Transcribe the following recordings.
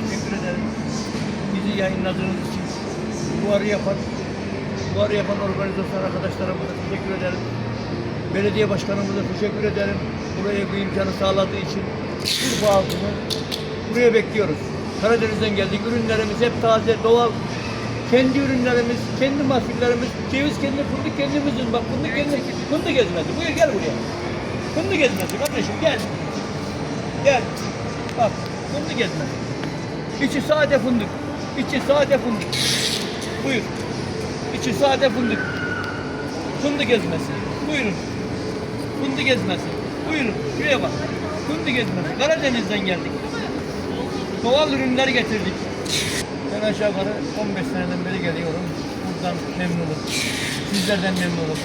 teşekkür ederim. Bizi yayınladığınız için. Fuarı yapan, fuarı yapan organizasyon arkadaşlarımıza teşekkür ederim. Belediye başkanımıza teşekkür ederim. Buraya bu imkanı sağladığı için. Urfa halkını buraya bekliyoruz. Karadeniz'den geldik. Ürünlerimiz hep taze, doğal. Kendi ürünlerimiz, kendi mahsullerimiz, ceviz kendi, fındık kendimizin. Bak fındık kendi, fındık ezmesi. Buyur gel buraya. Fındık ezmesi kardeşim gel. Gel. Bak fındık ezmesi. İçi sade fındık. İçi sade fındık. Buyur. İçi sade fındık. Fındık ezmesi. Buyurun. Fındık ezmesi. Buyurun. Şuraya bak. Fındık ezmesi. Karadeniz'den geldik. Doğal ürünler getirdik. Ben aşağı yukarı 15 seneden beri geliyorum. Buradan memnunum. Sizlerden memnunum.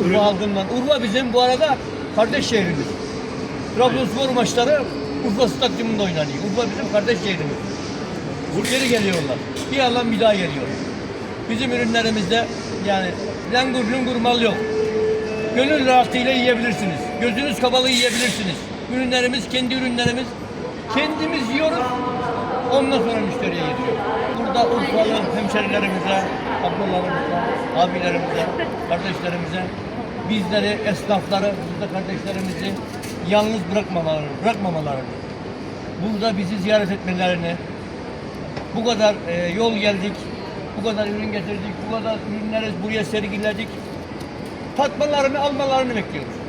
Urfa halkından. Urfa bizim bu arada kardeş şehrimiz. Trabzonspor maçları Urfa Stadyumunda oynanıyor. Urfa bizim kardeş şehrimiz. Geri geliyorlar. Bir alan bir daha geliyor. Bizim ürünlerimizde yani langur lungur mal yok. Gönül rahatlığıyla yiyebilirsiniz. Gözünüz kapalı yiyebilirsiniz. Ürünlerimiz kendi ürünlerimiz. Kendimiz yiyoruz. Ondan sonra müşteriye gidiyor. Burada Urfalı hemşerilerimize, ablalarımıza, abilerimize, kardeşlerimize, bizleri, esnafları, burada kardeşlerimizi yalnız bırakmamalarını, bırakmamalarını, burada bizi ziyaret etmelerini, bu kadar e, yol geldik, bu kadar ürün getirdik, bu kadar ürünleri buraya sergiledik. Tatmalarını, almalarını bekliyoruz.